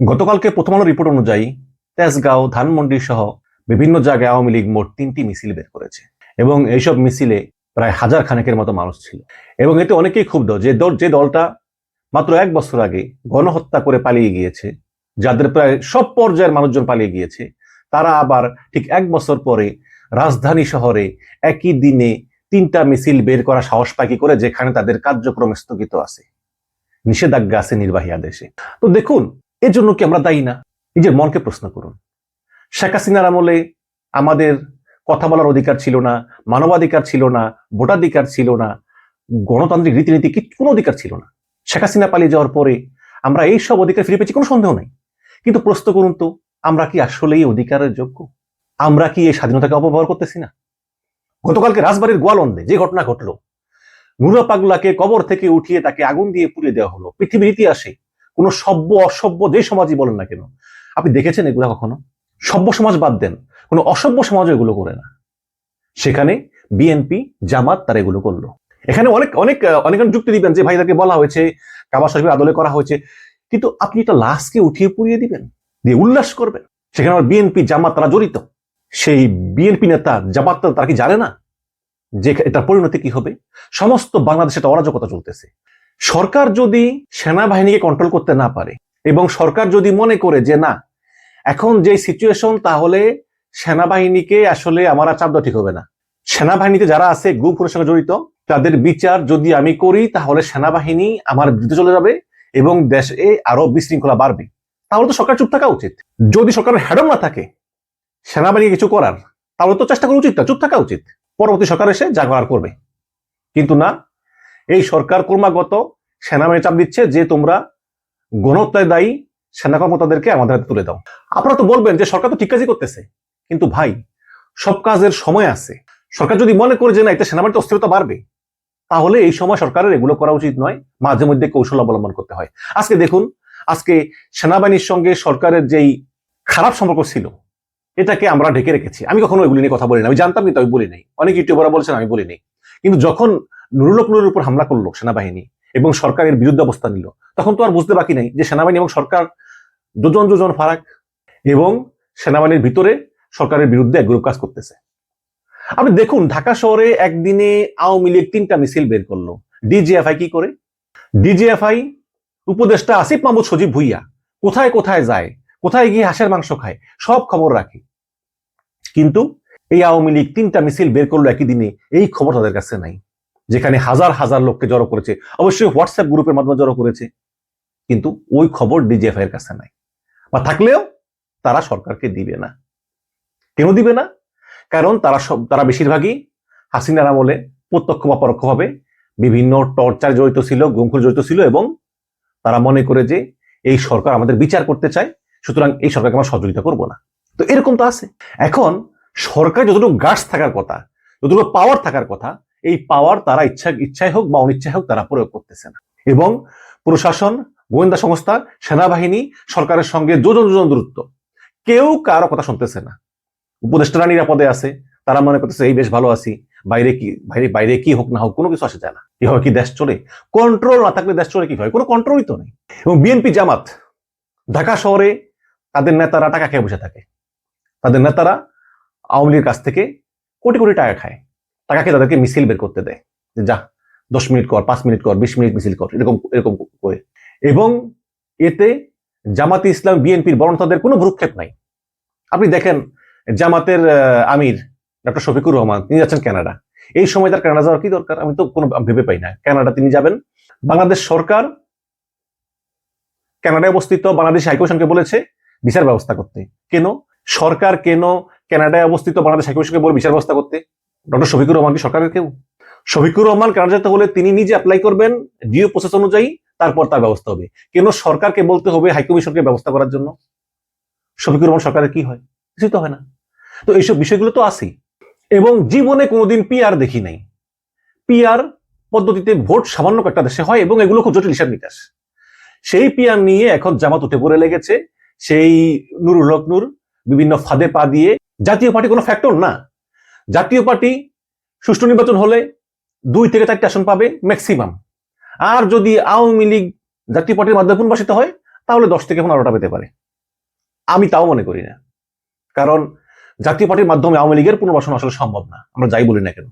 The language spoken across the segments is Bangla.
গতকালকে প্রথম আলো রিপোর্ট অনুযায়ী তেজগাঁও, ধানমন্ডি সহ বিভিন্ন জায়গায় আওয়ামী লীগ মোট তিনটি মিছিল বের করেছে এবং এইসব মিছিলে প্রায় হাজার খানেকের মতো মানুষ ছিল। এবং এতে অনেকেই ক্ষুব্ধ যে দল, যে দলটা মাত্র এক বছর আগে গণহত্যা করে পালিয়ে গিয়েছে, যাদের প্রায় সব পর্যায়ের মানুষজন পালিয়ে গিয়েছে, তারা আবার ঠিক এক বছর পরে রাজধানী শহরে একই দিনে তিনটা মিছিল বের করা সাহস পায় কি করে, যেখানে তাদের কার্যক্রম স্থগিত আছে। নিষেধাজ্ঞা আছে নির্বাহী আদেশে। তো দেখুন এর জন্য কি আমরা দায়ী না? নিজের মনকে প্রশ্ন করুন। শেখ হাসিনার আমলে আমাদের কথা বলার অধিকার ছিল না, মানবাধিকার ছিল না, ভোটাধিকার ছিল না, গণতান্ত্রিক রীতিনীতি কি কোনো অধিকার ছিল না। শেখ হাসিনা পালিয়ে যাওয়ার পরে আমরা এই সব অধিকার ফিরে পেয়েছি, কোনো সন্দেহ নেই। কিন্তু প্রশ্ন করুন তো, আমরা কি আসলে এই অধিকারের যোগ্য? আমরা কি এই স্বাধীনতাকে অপব্যবহার করতেছি না? গতকালকে রাজবাড়ির গোয়ালন্দে যে ঘটনা ঘটলো, নুরা পাগলাকে কবর থেকে উঠিয়ে তাকে আগুন দিয়ে পুড়িয়ে দেওয়া হলো। পৃথিবীর ইতিহাসে কোনো সভ্য, অসভ্য যে সমাজই বলেন না কেন। আপনি দেখেছেন এগুলো কখনো? সভ্য সমাজ বাদ দেন। কোনো অসভ্য সমাজ এগুলো করে না। সেখানে বিএনপি জামাত তারা এগুলো করল। এখানে অনেক অনেক অনেক যুক্তি দিবেন যে ভাই তাকে বলা হয়েছে, কাবা শরীফের আদলে করা হয়েছে। কিন্তু আপনি এটা লাশকে উঠিয়ে পুড়িয়ে দিবেন, দিয়ে উল্লাস করবেন। সেখানে আমার বিএনপি জামাত তারা জড়িত। সেই বিএনপি নেতা, জামাত তারা কি জানে না যে এটার পরিণতি কি হবে? সমস্ত বাংলাদেশে একটা অরাজকতা চলতেছে। সরকার যদি সেনাবাহিনীকে কন্ট্রোল করতে না পারে এবং সরকার যদি মনে করে যে না, এখন যে সিচুয়েশন তাহলে সেনাবাহিনীকে আসলে আমার আর দেওয়া ঠিক হবে না। সেনাবাহিনীতে যারা আছে গ্রুপ গুপুরের সঙ্গে জড়িত, তাদের বিচার যদি আমি করি, তাহলে সেনাবাহিনী আমার বিরুদ্ধে চলে যাবে এবং দেশে আরও বিশৃঙ্খলা বাড়বে। তাহলে তো সরকার চুপ থাকা উচিত। যদি সরকারের হ্যাডম না থাকে সেনাবাহিনী কিছু করার, তাহলে তো চেষ্টা করা উচিত না, চুপ থাকা উচিত। পরবর্তী সরকার এসে যা করার করবে। কিন্তু না এই সরকার ক্রমাগত সেনাবাহিনী চাপ দিচ্ছে যে তোমরা গণহত্যায় দায়ী সেনা কর্মতাদেরকে আমাদের হাতে তুলে দাও। আপনারা তো বলবেন যে সরকার তো ঠিক কাজই করতেছে। কিন্তু ভাই, সব কাজের সময় আছে। সরকার যদি মনে করে যে না এটা সেনাবাহিনীতে অস্থিরতা বাড়বে, তাহলে এই সময় সরকারের এগুলো করা উচিত নয়, মাঝে মধ্যে কৌশল অবলম্বন করতে হয়। আজকে দেখুন, আজকে সেনাবাহিনীর সঙ্গে সরকারের যেই খারাপ সম্পর্ক ছিল, এটাকে আমরা ঢেকে রেখেছি। আমি কখনো এগুলি নিয়ে কথা বলি না। আমি জানতাম কিন্তু আমি বলি নাই। অনেক ইউটিউবাররা বলছেন আমি বলি নাই। কিন্তু যখন নুরুলক নুরের উপর হামলা করল সেনাবাহিনী এবং সরকারের বিরুদ্ধে অবস্থান নিল। তখন তো আর বুঝতে বাকি নাই যে সেনাবাহিনী এবং সরকার যোজন যোজন ফারাক এবং সেনাবাহিনীর ভিতরে সরকারের বিরুদ্ধে এক গ্রুপ কাজ করতেছে। আপনি দেখুন, ঢাকা শহরে একদিনে আওয়ামী লীগ তিনটা মিছিল বের করল। ডিজিএফআই কি করে? ডিজিএফআই উপদেষ্টা আসিফ মাহমুদ সজীব ভুইয়া কোথায় কোথায় যায়, কোথায় গিয়ে হাঁসের মাংস খায়, সব খবর রাখে। কিন্তু এই আওয়ামী লীগ তিনটা মিছিল বের করল একই দিনে, এই খবর তাদের কাছে নাই। যেখানে হাজার হাজার লোককে জড়ো করেছে। অবশ্যই হোয়াটসঅ্যাপ গ্রুপের মাধ্যমে জড়ো করেছে। কিন্তু ওই খবর ডিজিএফআই এর কাছে নাই। বা থাকলেও তারা সরকারকে দিবে না। কেন দিবে না? কারণ তারা সব, তারা বেশিরভাগই হাসিনার আমলে প্রত্যক্ষ বা পরোক্ষভাবে বিভিন্ন টর্চার জড়িত ছিল, গুমখুর জড়িত ছিল এবং তারা মনে করে যে এই সরকার আমাদের বিচার করতে চায়, সুতরাং এই সরকারকে আমরা সহযোগিতা করব না। তো এরকম তো আছে। এখন সরকার যতটুকু গাছ থাকার কথা, যতটুকু পাওয়ার থাকার কথা এই পাওয়ার তারা ইচ্ছা, ইচ্ছায় হোক বা অনিচ্ছায় হোক তারা প্রয়োগ করতেছে না। এবং প্রশাসন, গোয়েন্দা সংস্থা, সেনাবাহিনী, সরকারের সঙ্গে যোজন যোজন দূরত্ব। কেউ কারও কথা শুনতেছে না। উপদেষ্টারা নিরাপদে আছে, তারা মনে করতেছে, এই বেশ ভালো আছি। বাইরে কি, বাইরে বাইরে কি হোক না হোক, কোনো কিছু আসে যায় না। কীভাবে কি দেশ চলে? কন্ট্রোল না থাকলে দেশ চলে কীভাবে? কোনো কন্ট্রোলই তো নেই। এবং বিএনপি জামাত, ঢাকা শহরে তাদের নেতারা টাকা খেয়ে বসে থাকে। তাদের নেতারা আওয়ামী লীগের কাছ থেকে কোটি কোটি টাকা খায়। খেয়ে তাদেরকে মিছিল বের করতে দেয়। যে যা, দশ মিনিট কর, পাঁচ মিনিট কর, বিশ মিনিট মিছিল কর, এরকম এরকম করে। এবং এতে জামাতে ইসলাম, বিএনপির বরং তাদের কোনো ভ্রুক্ষেপ নাই। আপনি দেখেন, জামাতের আমির ডক্টর শফিকুর রহমান, তিনি যাচ্ছেন কানাডা। এই সময় তার কানাডা যাওয়ার কি দরকার? আমি তো কোনো ভেবে পাই না। কানাডা তিনি যাবেন। বাংলাদেশ সরকার কানাডায় অবস্থিত বাংলাদেশ হাইকমিশনকে বলেছে, বিচার ব্যবস্থা করতে। কেন? সরকার কেন কানাডায় অবস্থিত বাংলাদেশ হাইকমিশনকে বলে বিচার ব্যবস্থা করতে? ডক্টর শফিকুর রহমান কি সরকারের কেউ? শফিকুর রহমান কানাডা যেতে হলে তিনি নিজে অ্যাপ্লাই করবেন ডিও প্রসেস অনুযায়ী, তারপর তার ব্যবস্থা হবে। কেন সরকারকে বলতে হবে হাইকমিশনকে ব্যবস্থা করার জন্য? শফিকুর রহমান সরকারের কি হয়? কিছুই তো হয় না। তো এইসব বিষয়গুলো তো আছেই। এবং জীবনে কোনোদিন পিআর দেখি নাই। পিআর পদ্ধতিতে ভোট সামান্য একটা দেশে হয় এবং এগুলো খুব জটিল হিসাব নিকাশ। সেই পিআর নিয়ে এখন জামাত উঠে পড়ে লেগেছে। সেই নুরুল হক নূর বিভিন্ন ফাঁদে পা দিয়ে, জাতীয় পার্টি কোনো ফ্যাক্টর না। জাতীয় পার্টি সুষ্ঠু নির্বাচন হলে দুই থেকে চারটি আসন পাবে ম্যাক্সিমাম আর যদি আওয়ামী লীগ জাতীয় পার্টির মাধ্যমে পুনর্বাসিত হয়, তাহলে দশ থেকে পনেরোটা পেতে পারে। আমি তাও মনে করি না। কারণ জাতীয় পার্টির মাধ্যমে আওয়ামী লীগের পুনর্বাসন আসলে সম্ভব না। আমরা যাই বলি না কেন।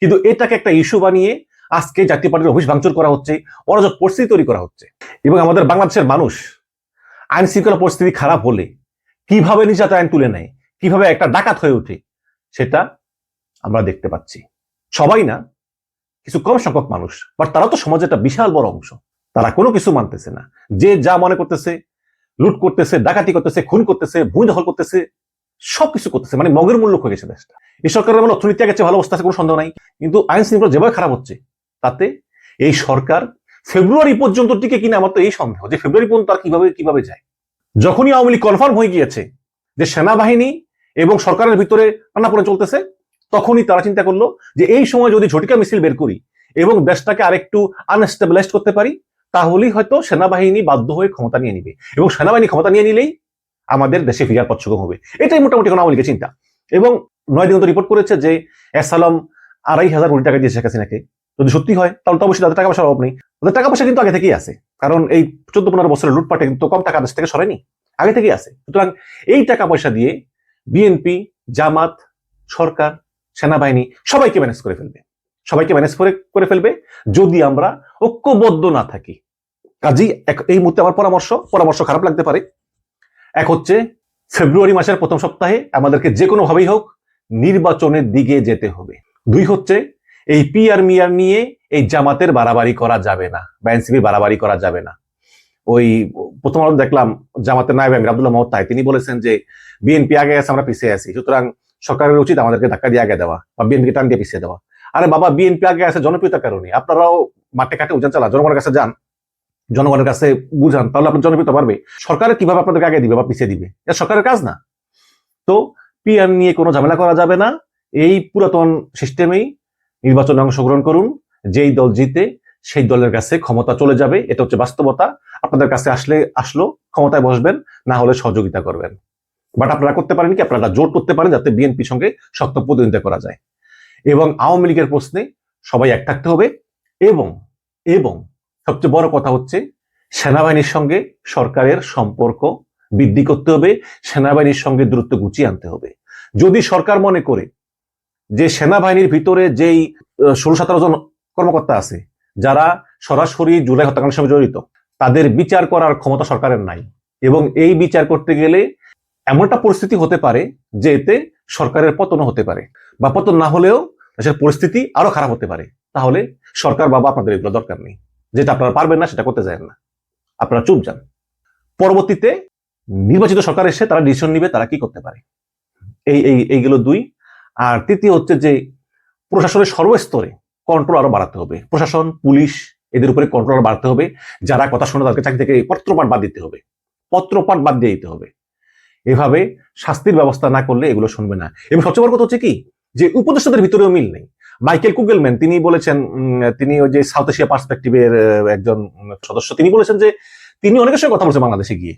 কিন্তু এটাকে একটা ইস্যু বানিয়ে আজকে জাতীয় পার্টির অফিস ভাঙচুর করা হচ্ছে, অরাজক পরিস্থিতি তৈরি করা হচ্ছে। এবং আমাদের বাংলাদেশের মানুষ আইন শৃঙ্খলা পরিস্থিতি খারাপ হলে কীভাবে নিজাতে আইন তুলে নেয়, কীভাবে একটা ডাকাত হয়ে ওঠে সেটা আমরা দেখতে পাচ্ছি। সবাই না, কিছু কম সংখ্যক মানুষ বাট তারা তো সমাজের একটা বিশাল বড় অংশ। তারা কোনো কিছু মানতেছে না। যে যা মনে করতেছে, লুট করতেছে, ডাকাতি করতেছে, খুন করতেছে, ভূমি দখল করতেছে, সবকিছু করতেছে। মানে মগের মূল্য হয়ে গেছে দেশটা। এই সরকারের মানে অর্থনীতি আগেছে ভালো অবস্থা আছে, কোনো সন্দেহ নাই। কিন্তু আইন শৃঙ্খলা যেভাবে খারাপ হচ্ছে, তাতে এই সরকার ফেব্রুয়ারি পর্যন্ত টিকে কিনা আমার তো এই সন্দেহ, যে ফেব্রুয়ারি পর্যন্ত আর কীভাবে কীভাবে যায়। যখনই আওয়ামী লীগ কনফার্ম হয়ে গিয়েছে যে সেনাবাহিনী এবং সরকারের ভিতরে টানাপোড়ে চলতেছে, তখনই তারা চিন্তা করল যে এই সময় যদি ঝটিকা মিছিল বের করি এবং দেশটাকে আরেকটু আনস্টেবিলাইজ করতে পারি, তাহলেই হয়তো সেনাবাহিনী বাধ্য হয়ে ক্ষমতা নিয়ে নিবে। এবং সেনাবাহিনী ক্ষমতা নিয়ে নিলেই আমাদের দেশে ফিরার পথ হবে। এটাই মোটামুটি এখন আওয়ামী চিন্তা। এবং নয় দিন রিপোর্ট করেছে যে এসালাম আড়াই হাজার কোটি টাকা দিয়েছে শেখ হাসিনাকে। যদি সত্যি হয়, তাহলে তো অবশ্যই তাদের টাকা পয়সার অভাব নেই। তাদের টাকা পয়সা কিন্তু আগে থেকেই আছে। কারণ এই চোদ্দ পনেরো বছরের লুটপাটে কিন্তু কম টাকা দেশ থেকে সরেনি। আগে থেকেই আছে। সুতরাং এই টাকা পয়সা দিয়ে বিএনপি জামাত, সরকার, সেনাবাহিনী, সবাইকে ম্যানেজ করে ফেলবে। সবাইকে ম্যানেজ করে করে ফেলবে যদি আমরা ঐক্যবদ্ধ না থাকি। কাজেই এই মুহূর্তে আমার পরামর্শ পরামর্শ খারাপ লাগতে পারে। এক হচ্ছে, ফেব্রুয়ারি মাসের প্রথম সপ্তাহে আমাদেরকে যে কোনো ভাবেই হোক নির্বাচনের দিকে যেতে হবে। দুই হচ্ছে, এই পিআর মিয়ার নিয়ে এই জামাতের বাড়াবাড়ি করা যাবে না বা এনসিপি বাড়াবাড়ি করা যাবে না। ওই প্রথম আলো দেখলাম জামাতের নায়ব আমির আব্দুল্লাহ মহতাই তিনি বলেছেন যে বিএনপি আগে আছে আমরা পিছিয়ে আছি। সুতরাং সরকারের উচিত আমাদেরকে ধাক্কা দিয়ে আগে দেওয়া বা বিএনপি টান দিয়ে পিছিয়ে দেওয়া। আরে বাবা, বিএনপি আগে আছে জনপ্রিয়তার কারণে। আপনারাও মাঠে ঘাটে উজান চালা, জনগণের কাছে যান, জনগণের কাছে বুঝান তাহলে আপনার জনপ্রিয়তা পারবে সরকার কীভাবে আপনাদেরকে আগে দিবে বা পিছিয়ে দিবে? এটা সরকারের কাজ না। তো পিআর নিয়ে কোনো ঝামেলা করা যাবে না। এই পুরাতন সিস্টেমেই নির্বাচনে অংশগ্রহণ করুন, যেই দল জিতে সেই দলের কাছে ক্ষমতা চলে যাবে, এটা হচ্ছে বাস্তবতা। আপনাদের কাছে আসলে, আসলো, ক্ষমতায় বসবেন, না হলে সহযোগিতা করবেন। বাট আপনারা করতে পারেন কি? আপনারা জোট করতে পারেন যাতে বিএনপির সঙ্গে শক্ত প্রতিদ্বন্দ্বিতা করা যায়। এবং আওয়ামী লীগের প্রশ্নে সবাই এক থাকতে হবে এবং এবং সবচেয়ে বড় কথা হচ্ছে সেনাবাহিনীর সঙ্গে সরকারের সম্পর্ক বৃদ্ধি করতে হবে, সেনাবাহিনীর সঙ্গে দূরত্ব গুছিয়ে আনতে হবে। যদি সরকার মনে করে যে সেনাবাহিনীর ভিতরে যেই ষোলো সতেরো জন কর্মকর্তা আছে যারা সরাসরি জুলাই হত্যাকাণ্ডের সঙ্গে জড়িত, তাদের বিচার করার ক্ষমতা সরকারের নাই। এবং এই বিচার করতে গেলে এমনটা পরিস্থিতি হতে পারে যে এতে সরকারের পতন হতে পারে বা পতন না হলেও দেশের পরিস্থিতি আরও খারাপ হতে পারে। তাহলে সরকার বাবা আপনাদের এগুলো দরকার নেই। যেটা আপনারা পারবেন না সেটা করতে যায় না। আপনারা চুপ যান। পরবর্তীতে নির্বাচিত সরকার এসে তারা ডিসিশন নিবে তারা কি করতে পারে। এই এই, এইগুলো দুই। আর তৃতীয় হচ্ছে যে প্রশাসনের সর্বস্তরে কন্ট্রোল আরও বাড়াতে হবে। প্রশাসন, পুলিশ এদের উপরে কন্ট্রোল বাড়াতে হবে। যারা কথা শুনে তাদেরকে চাকরি থেকে পত্রপাঠ বাদ দিতে হবে। পত্রপাঠ বাদ দিয়ে দিতে হবে। এভাবে শাস্তির ব্যবস্থা না করলে এগুলো শুনবে না। এবং সবচেয়ে বড় কথা হচ্ছে কি? যে উপদেষ্টাদের ভিতরেও মিল নেই। মাইকেল কুগেলম্যান, তিনি বলেছেন তিনি ওই যে সাউথ এশিয়া পার্সপেক্টিভের একজন সদস্য, তিনি বলেছেন যে তিনি অনেকের সঙ্গে কথা বলছেন বাংলাদেশে গিয়ে।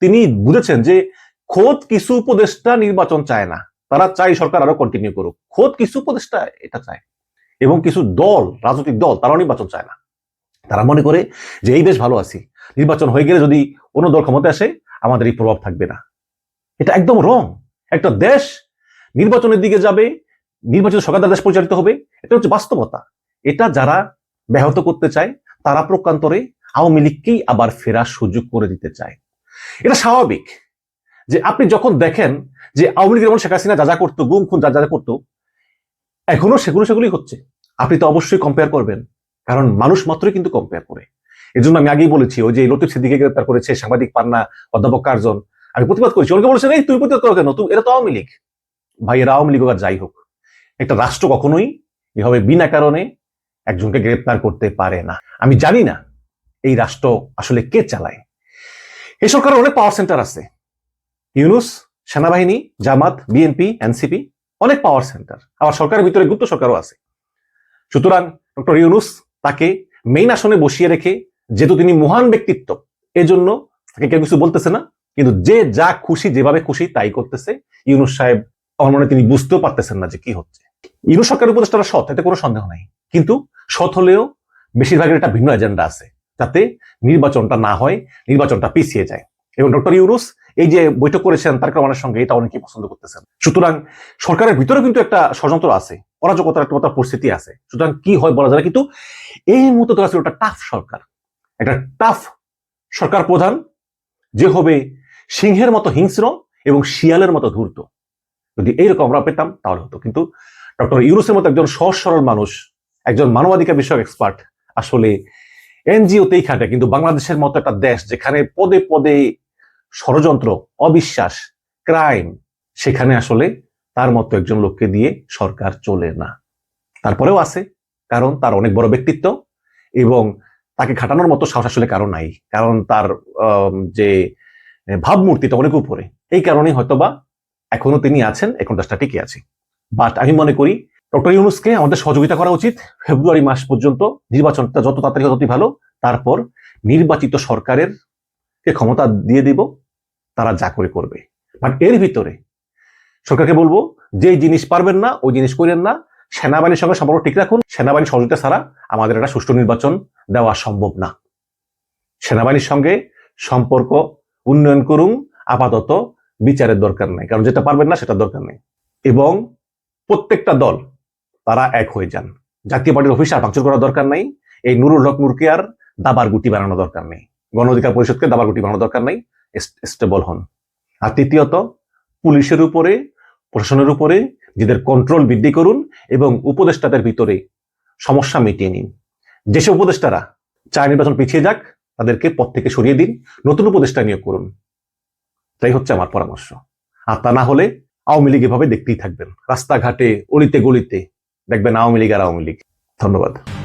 তিনি বুঝেছেন যে খোদ কিছু উপদেষ্টা নির্বাচন চায় না। তারা চাই সরকার আরও কন্টিনিউ করুক। খোদ কিছু উপদেষ্টা এটা চায়। এবং কিছু দল, রাজনৈতিক দল, তারাও নির্বাচন চায় না। তারা মনে করে যে, এই বেশ ভালো আছি। নির্বাচন হয়ে গেলে যদি অন্য দল ক্ষমতায় আসে, আমাদের এই প্রভাব থাকবে না। এটা একদম রং একটা দেশ নির্বাচনের দিকে যাবে, নির্বাচিত সরকার দেশ পরিচালিত হবে, এটা হচ্ছে বাস্তবতা। এটা যারা ব্যাহত করতে চায়, তারা প্রকান্তরে আওয়ামী লীগকেই আবার ফেরার সুযোগ করে দিতে চায়। এটা স্বাভাবিক যে, আপনি যখন দেখেন যে, আওয়ামী লীগের যেমন শেখ হাসিনা যা যা করতো, গুম, খুন, যা যা করতো এখনও সেগুলো সেগুলি হচ্ছে। আপনি তো অবশ্যই কম্পেয়ার করবেন, কারণ মানুষ মাত্রই কিন্তু কম্পেয়ার করে। এই জন্য আমি আগেই বলেছি, ওই যে লতিফ সিদ্দিকে গ্রেপ্তার করেছে সাংবাদিক পান্না অধ্যাপক কার্জন। আমি প্রতিবাদ করেছি, অনেকে বলেছেন, এই তুই প্রতিবাদ করো কেন? তুমি এটা তো আওয়ামী লীগ। ভাই, এরা আওয়ামী লীগ যাই হোক, একটা রাষ্ট্র কখনোই এভাবে বিনা কারণে একজনকে গ্রেপ্তার করতে পারে না। আমি জানি না এই রাষ্ট্র আসলে কে চালায়। এই সরকারের অনেক পাওয়ার সেন্টার আছে। ইউনুস, সেনাবাহিনী, জামাত, বিএনপি, এনসিপি অনেক পাওয়ার সেন্টার আবার সরকারের ভিতরে গুপ্ত সরকারও আছে। সুতরাং ডক্টর ইউনুস তাকে মেইন আসনে বসিয়ে রেখে, যেহেতু তিনি মহান ব্যক্তিত্ব, এজন্য তাকে কেউ কিছু বলতেছে না, কিন্তু যে যা খুশি, যেভাবে খুশি তাই করতেছে। ইউনুস সাহেব আমার মনে তিনি বুঝতেও পারতেছেন না যে কি হচ্ছে। ইউনুস সরকারের উপদেষ্টারা সৎ, এতে কোনো সন্দেহ নাই। কিন্তু সৎ হলেও বেশিরভাগের একটা ভিন্ন এজেন্ডা আছে, যাতে নির্বাচনটা না হয়, নির্বাচনটা পিছিয়ে যায়। এবং ডক্টর ইউনুস এই যে বৈঠক করেছেন তার রহমানের সঙ্গে, এটা অনেকেই পছন্দ করতেছেন। সুতরাং সরকারের ভিতরে কিন্তু একটা ষড়যন্ত্র আছে, অরাজকতার একটা পরিস্থিতি আছে। সুতরাং কি হয় বলা যায় কিন্তু এই মুহূর্তে ধরা ছিল একটা টাফ সরকার। একটা টাফ সরকার প্রধান, যে হবে সিংহের মতো হিংস্র এবং শিয়ালের মতো ধূর্ত। যদি এইরকম আমরা পেতাম, তাহলে হতো। কিন্তু ডক্টর ইউনুসের মতো একজন সহজ সরল মানুষ, একজন মানবাধিকার বিষয়ক এক্সপার্ট আসলে এনজিওতেই খাটে। কিন্তু বাংলাদেশের মতো একটা দেশ, যেখানে পদে পদে ষড়যন্ত্র, অবিশ্বাস ক্রাইম সেখানে আসলে তার মতো একজন লোককে দিয়ে সরকার চলে না। তারপরেও আছে, কারণ তার অনেক বড় ব্যক্তিত্ব এবং তাকে খাটানোর মতো সাহস আসলে কারও নাই। কারণ তার যে ভাবমূর্তিটা অনেক উপরে, এই কারণেই হয়তোবা এখনও তিনি আছেন, এখন দেশটা টিকে আছে। বাট আমি মনে করি ডক্টর ইউনুসকে আমাদের সহযোগিতা করা উচিত। ফেব্রুয়ারি মাস পর্যন্ত নির্বাচনটা যত তাড়াতাড়ি ততই ভালো। তারপর নির্বাচিত সরকারের কে ক্ষমতা দিয়ে দিব। তারা যা করে করবে। বাট এর ভিতরে সরকারকে বলব যে জিনিস পারবেন না, ওই জিনিস করেন না। সেনাবাহিনীর সঙ্গে সম্পর্ক ঠিক রাখুন। সেনাবাহিনীর সহযোগিতা ছাড়া আমাদের একটা সুষ্ঠু নির্বাচন দেওয়া সম্ভব না। সেনাবাহিনীর সঙ্গে সম্পর্ক উন্নয়ন করুন। আপাতত বিচারের দরকার নাই, কারণ যেটা পারবেন না সেটা দরকার নেই। এবং প্রত্যেকটা দল, তারা এক হয়ে যান। জাতীয় পার্টির অফিস আর ভাঙচুর করার দরকার নাই। এই নুরুল হক নুরকে আর দাবার গুটি বানানো দরকার নেই। গণ অধিকার পরিষদকে দাবার গুটি বানানো দরকার নেই। স্টেবল হন। আর তৃতীয়ত, পুলিশের উপরে, প্রশাসনের উপরে নিজেদের কন্ট্রোল বৃদ্ধি করুন এবং উপদেষ্টাদের ভিতরে সমস্যা মিটিয়ে নিন। যেসব উপদেষ্টারা চায় নির্বাচন পিছিয়ে যাক, তাদেরকে পদ থেকে সরিয়ে দিন, নতুন উপদেষ্টা নিয়োগ করুন। তাই হচ্ছে আমার পরামর্শ। আর তা না হলে আওয়ামী লীগ এভাবে দেখতেই থাকবেন। রাস্তাঘাটে, অলিতে গলিতে দেখবেন আওয়ামী লীগ আর আওয়ামী লীগ। ধন্যবাদ।